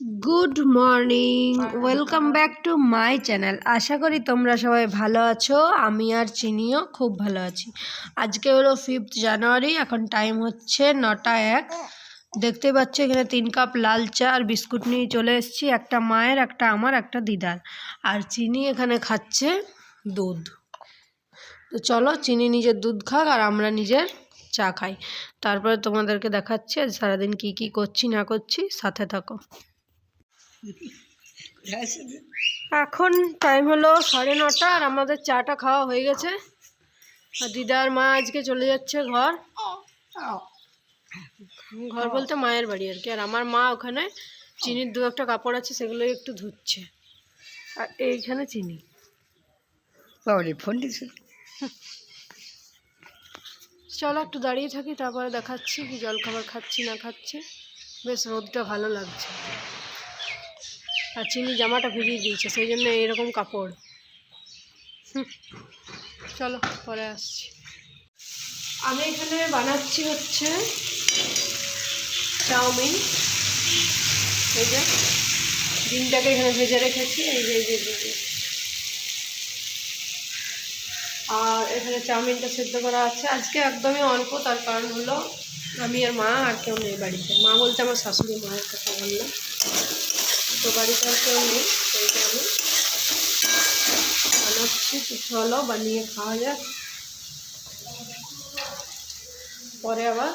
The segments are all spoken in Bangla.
Good morning welcome back to my channel আশা করি তোমরা সবাই ভালো আছো। আমি আর চিনিও খুব ভালো আছি। আজকে হলো ফিফথ জানুয়ারি এখন টাইম হচ্ছে নটা এক। দেখতে পাচ্ছ এখানে তিন কাপ লাল চা আর বিস্কুট নিয়ে চলে এসেছি। একটা মায়ের একটা আমার একটা দিদার। আর চিনি এখানে খাচ্ছে দুধ। তো চলো চিনি নিজের দুধ খাক আর আমরা নিজের চা খাই। তারপরে তোমাদেরকে দেখাচ্ছি আজ সারাদিন কী কী করছি না করছি। সাথে থাকো। এখন টাইম হলো সাড়ে নটা আর আমাদের চাটা খাওয়া হয়ে গেছে। আর দিদার মা আজকে চলে যাচ্ছে ঘর। ঘর বলতে মায়ের বাড়ি আর কি। আর আমার মা ওখানে চিনির দু একটা কাপড় আছে সেগুলো একটু ধুচ্ছে। আর এইখানে চিনি। ফোন চলো একটু দাঁড়িয়ে থাকি তারপরে দেখাচ্ছি কি জল খাবার খাচ্ছি না খাচ্ছি। বেশ রোদটা ভালো লাগছে। আর চিনি জামাটা ভিজিয়ে দিয়েছে সেই জন্য এরকম কাপড়। চলো পরে আসছি। আমি এখানে বানাচ্ছি হচ্ছে চাউমিন। এই যে ডিমটাকে এখানে ভেজে রেখেছি এই যে, এই যে। আর এখানে চাউমিনটা সেদ্ধ করা আছে। আজকে একদমই অল্প তার কারণ হলো আমি আর মা আর কেউ নেই বাড়িতে। মা বলতে আমার শাশুড়ি মায়ের কথা বললাম তো বাড়িতে আর কেউ নেই সেই কারণে বানাচ্ছি চলো বানিয়ে খাওয়া যাক। পরে আবার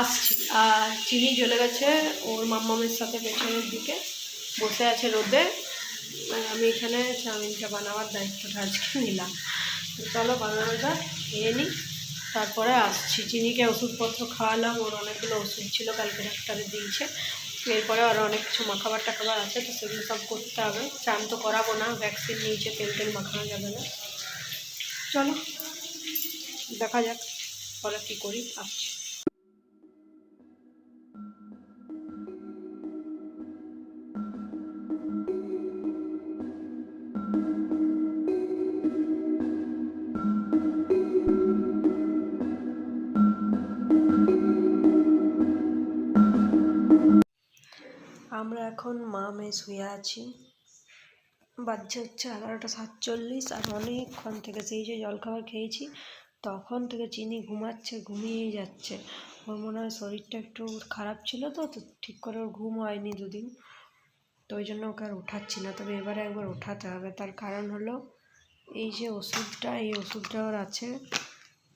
আসছি আর চিনি চলে গেছে, ওর মাম্মামের সাথে পেছনের দিকে বসে আছে রোদে। আমি এখানে চাউমিনটা বানাবার দায়িত্বটা আজকে নিলাম। চলো বানানোটা খেয়ে নিই। তারপরে আসছি। চিনিকে ওষুধপত্র খাওয়ালাম, ওর অনেকগুলো ওষুধ ছিল, কালকে ডাক্তারে দিয়েছে। এরপরে আরও অনেক কিছু মাখাবার টাখাবার আছে, তো সেগুলো সব করতে হবে। চান তো করাবো না ভ্যাকসিন নিয়েছে তেল তেল মাখানো যাবে না। চলো, দেখা যাক, পরে কী করি, আসছি। এখন শুয়ে আছি। বাজছে হচ্ছে এগারোটা সাতচল্লিশ আর অনেকক্ষণ থেকে সেই যে জলখাবার খেয়েছি, তখন থেকে চিনি ঘুমাচ্ছে, ঘুমিয়েই যাচ্ছে। ওর মনে হয় শরীরটা একটু খারাপ ছিল তো তো ঠিক করে ওর ঘুম হয়নি দুদিন। তো ওই জন্য ওকে আর উঠাচ্ছি না। তবে এবারে একবার ওঠাতে হবে। তার কারণ হলো এই যে ওষুধটা, এই ওষুধটা ওর আছে।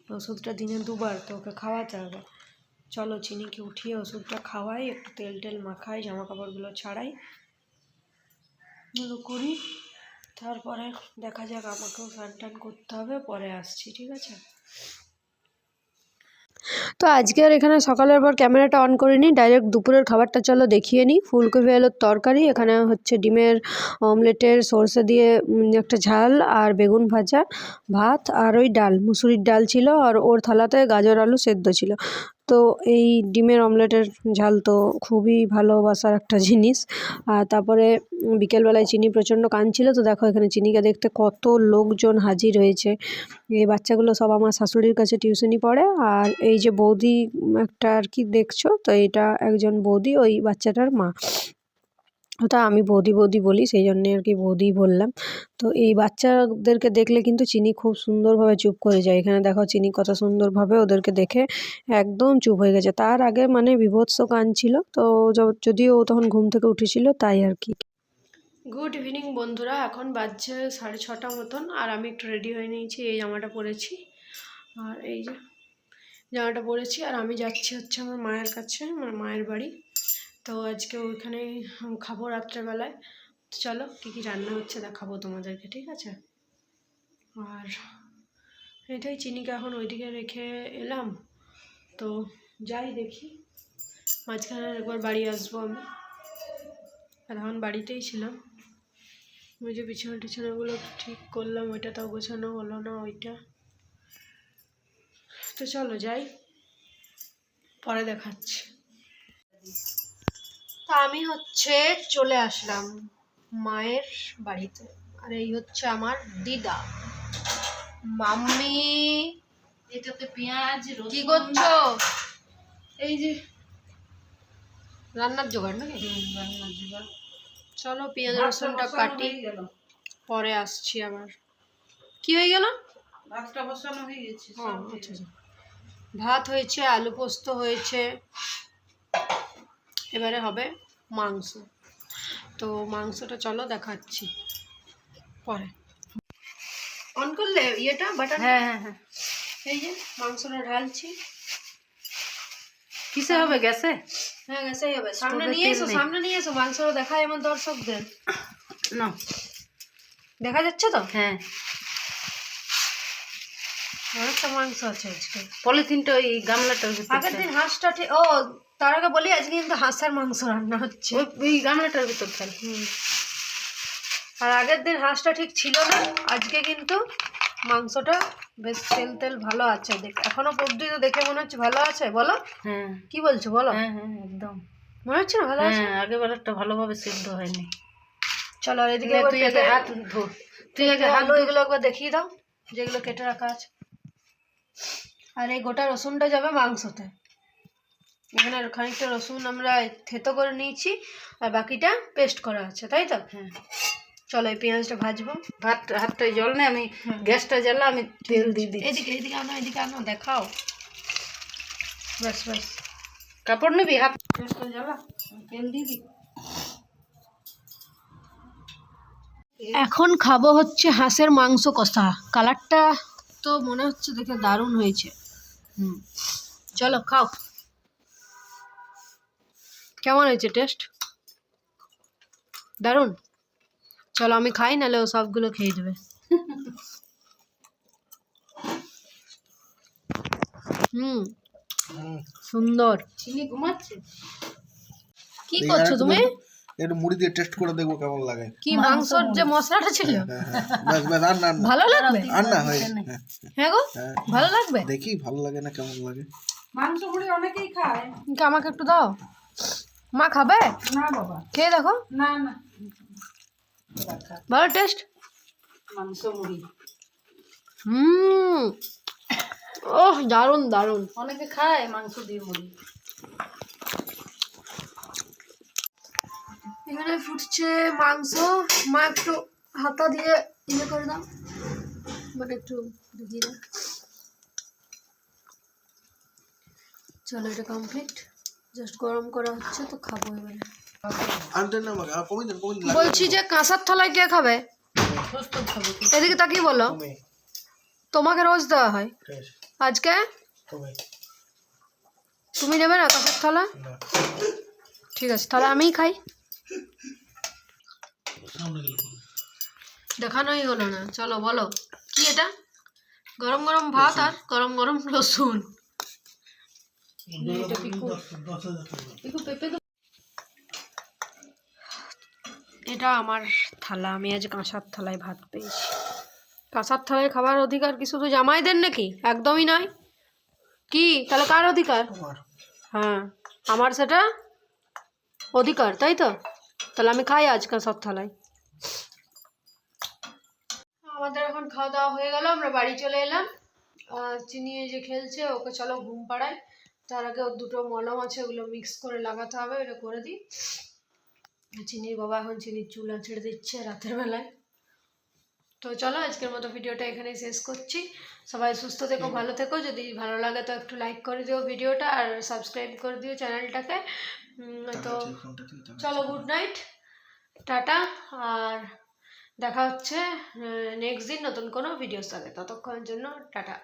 ওষুধটা দিনে দুবার তো ওকে খাওয়াতে হবে। চলো চিনিকে উঠিয়ে ওষুধটা খাওয়াই, একটু তেল টেল মাখাই জামা কাপড়গুলো ছাড়াই। এগুলো করি। তারপরে দেখা যাক আমাকেও স্নান টান করতে হবে, পরে আসছি, ঠিক আছে? তো আজকে আর এখানে সকালের পর ক্যামেরাটা অন করিনি, ডাইরেক্ট দুপুরের খাবারটা চলো দেখিয়ে নিই ফুলকপি আলুর তরকারি, এখানে হচ্ছে ডিমের অমলেটের সর্ষে দিয়ে একটা ঝাল আর বেগুন ভাজা, ভাত আর ওই ডাল, মুসুরির ডাল ছিল আর ওর থালাতে গাজর আলু সেদ্ধ ছিল। তো এই ডিমের অমলেটের ঝাল তো খুবই ভালোবাসার একটা জিনিস। আর তারপরে বিকেলবেলায় চিনি প্রচণ্ড কাঁদছিল তো দেখো এখানে চিনিকে দেখতে কত লোকজন হাজির হয়েছে। এই বাচ্চাগুলো সব আমার শাশুড়ির কাছে টিউশনি পড়ে। আর এই যে বৌদি একটা আর কি দেখছ, তো এটা একজন বৌদি, ওই বাচ্চাটার মা। ওটা আমি বৌদি বৌদি বলি, সেই জন্যে আর কি বৌদি বললাম। তো এই বাচ্চাদেরকে দেখলে কিন্তু চিনি খুব সুন্দরভাবে চুপ করে যায়। এখানে দেখো চিনি কত সুন্দরভাবে ওদেরকে দেখে একদম চুপ হয়ে গেছে। তার আগে মানে বিভৎস কাঁদছিল তো যদিও ও তখন ঘুম থেকে উঠেছিল, তাই আর কি। গুড ইভিনিং বন্ধুরা, এখন বাজছে সাড়ে ছটা মতন, আর আমি একটু রেডি হয়ে নিয়েছি, এই জামাটা পরেছি। আর এই যে জামাটা পরেছি, আর আমি যাচ্ছি হচ্ছে আমার মায়ের কাছে, আমার মায়ের বাড়ি। তো আজকে ওইখানে খাব রাত্রেবেলায়। তো চলো, কী কী রান্না হচ্ছে দেখাবো তোমাদেরকে, ঠিক আছে? আর এটাই চিনিকে এখন ওইদিকে রেখে এলাম। তো যাই দেখি, মাঝখানে একবার বাড়ি আসব আমি। আর এখন বাড়িতেই ছিলাম। ওই যে বিছানা টিছানাগুলো ঠিক করলাম, ওইটা তাও গোছানো হলো না ওইটা। তো চলো যাই, পরে দেখাচ্ছি। তা আমি হচ্ছে চলে আসলাম মায়ের বাড়িতে। আর এই হচ্ছে আমার দিদা। মাম্মি এটাতে পেঁয়াজ কি করছ? এই যে রান্নার জোগাড় নাকি? রান্নার জোগাড়। চলো পেঁয়াজ রসুনটা কাটি। পরে আসছি আবার। কি হয়ে গেল? ভাতটা বসানো হয়ে গেছে আচ্ছা আচ্ছা। ভাত হয়েছে আলু পোস্ত হয়েছে। এবারে হবে মাংস। তো মাংসটা চলো দেখাচ্ছি। পরে। অন করলে ইয়েটা বাটার হ্যাঁ হ্যাঁ হ্যাঁ। এই যে মাংসটা ঢালছি। কিসে হবে গ্যাসে? হ্যাঁ গেছেই হবে। সামনে নিয়ে এসো সামনে নিয়ে এসো মাংসটা দেখায় আমার দর্শকদের। না। দেখা যাচ্ছে তো? হ্যাঁ। অনেকটা মাংস আছে আজকে। পলিথিনটা ওই গামলাটার ভিতর আগের দিন হাঁসটা ও তার আগে বলি আজকে কিন্তু হাঁসের মাংস রান্না হচ্ছে। ওই ওই গামলাটার ভিতর ফেল। আর আগের দিন হাঁসটা ঠিক ছিল না আজকে কিন্তু মাংসটা বেশ তেল তেল ভালো আছে দেখ এখনও পর্যন্ত দেখে মনে হচ্ছে ভালো আছে বলো। হ্যাঁ। কি বলছো বলো। হ্যাঁ হ্যাঁ একদম। মনে হচ্ছে না ভালো আছে? হ্যাঁ আগেবার একটা ভালোভাবে সিদ্ধ হয়নি। চলো আর এদিকে তুই আগে হাত ধো। তুই আগে হাত এগুলো একবার দেখিয়ে দাও যেগুলো কেটে রাখা আছে। আর এই গোটা রসুনটা যাবে মাংসতে। এখানে খানিকটা রসুন আমরা থেতো করে নিয়েছি আর বাকিটা পেস্ট করা আছে তাই তো? হ্যাঁ। চলো এই পেঁয়াজটা ভাজবো। ভাত হাতটায় জল নেই আমি গ্যাসটা জ্বালা আমি তেল দিয়ে দিই এদিকে এদিকে আনো এদিকে আনো দেখাও। ব্যাস ব্যাস। কাপড় নিবি হাত গ্যাসটা জ্বালা তেল দিয়ে দিই। এখন খাব হচ্ছে হাঁসের মাংস কষা। কালারটা তো মনে হচ্ছে দেখে দারুণ হয়েছে। হুম। চলো খাও। কেমন হয়েছে টেস্ট? দারুণ? চলো আমি খাই নাহলে ও সবগুলো খেয়ে দেবে হুম সুন্দর। চিনি ঘুমাচ্ছে? কি করছ তুমি? একটু মুড়ি দিয়ে টেস্ট করে দেখব কেমন লাগে। কি মাংসর যে মশলাটা ছিল? হ্যাঁ হ্যাঁ আর না ভালো লাগবে? আর না হয় হ্যাঁ হ্যাঁ গো হ্যাঁ। ভালো লাগবে? দেখি ভালো লাগে না কেমন লাগে। মাংস মুড়ি অনেকেই খায়। কি আমাকে একটু দাও। মা খাবে? না বাবা। খেয়ে দেখো। না না। ভালো টেস্ট মাংস মুড়ি। হুম। ওহ দারুণ দারুণ। অনেকে খায় মাংস দিয়ে মুড়ি। এখানে ফুটছে মাংস। মা একটু হাতা দিয়ে ইয়ে করে দাও। মানে একটু দাও। চলো এটা কমপ্লিট জাস্ট গরম করা হচ্ছে তো খাব এবারে। বলছি যে কাঁসার থালায় কে খাবে? এদিকে তাকিয়ে বলো। তোমাকে রোজ দেওয়া হয়? আজকে? তুমি। নেবে না কাঁসার থালা? ঠিক আছে তাহলে আমিই খাই। দেখানোই হলো না। চলো বলো। কি এটা? গরম গরম ভাত আর গরম গরম রসুন। এটা আমার থালা। আমি আজ কাঁসার থালায় ভাত পেয়েছি। কাঁসার থালায় খাবার অধিকার কি শুধু জামাইদের নাকি? একদমই নয়। কি? তাহলে কার অধিকার? হ্যাঁ আমার সেটা অধিকার তাই তো? তাহলে আমি খাই আজ কাঁসার থালায়। আমাদের এখন খাওয়া দাওয়া হয়ে গেল আমরা বাড়ি চলে এলাম। আর চিনি যে খেলছে ওকে চলো ঘুম পাড়ায় তার আগে ওর দুটো মলম আছে ওগুলো মিক্স করে লাগাতে হবে এটা করে দিই। চিনির বাবা এখন চিনির চুল ছেড়ে দিচ্ছে রাতের বেলায়। তো চলো আজকের মতো ভিডিওটা এখানেই শেষ করছি। সবাই সুস্থ থেকো ভালো থেকো। যদি ভালো লাগে তো একটু লাইক করে দিও ভিডিওটা আর সাবস্ক্রাইব করে দিও চ্যানেলটাকে। তো। চলো গুড নাইট টাটা। আর দেখা হচ্ছে নেক্সট দিন নতুন কোনো ভিডিওর সাথে ততক্ষণের জন্য টাটা।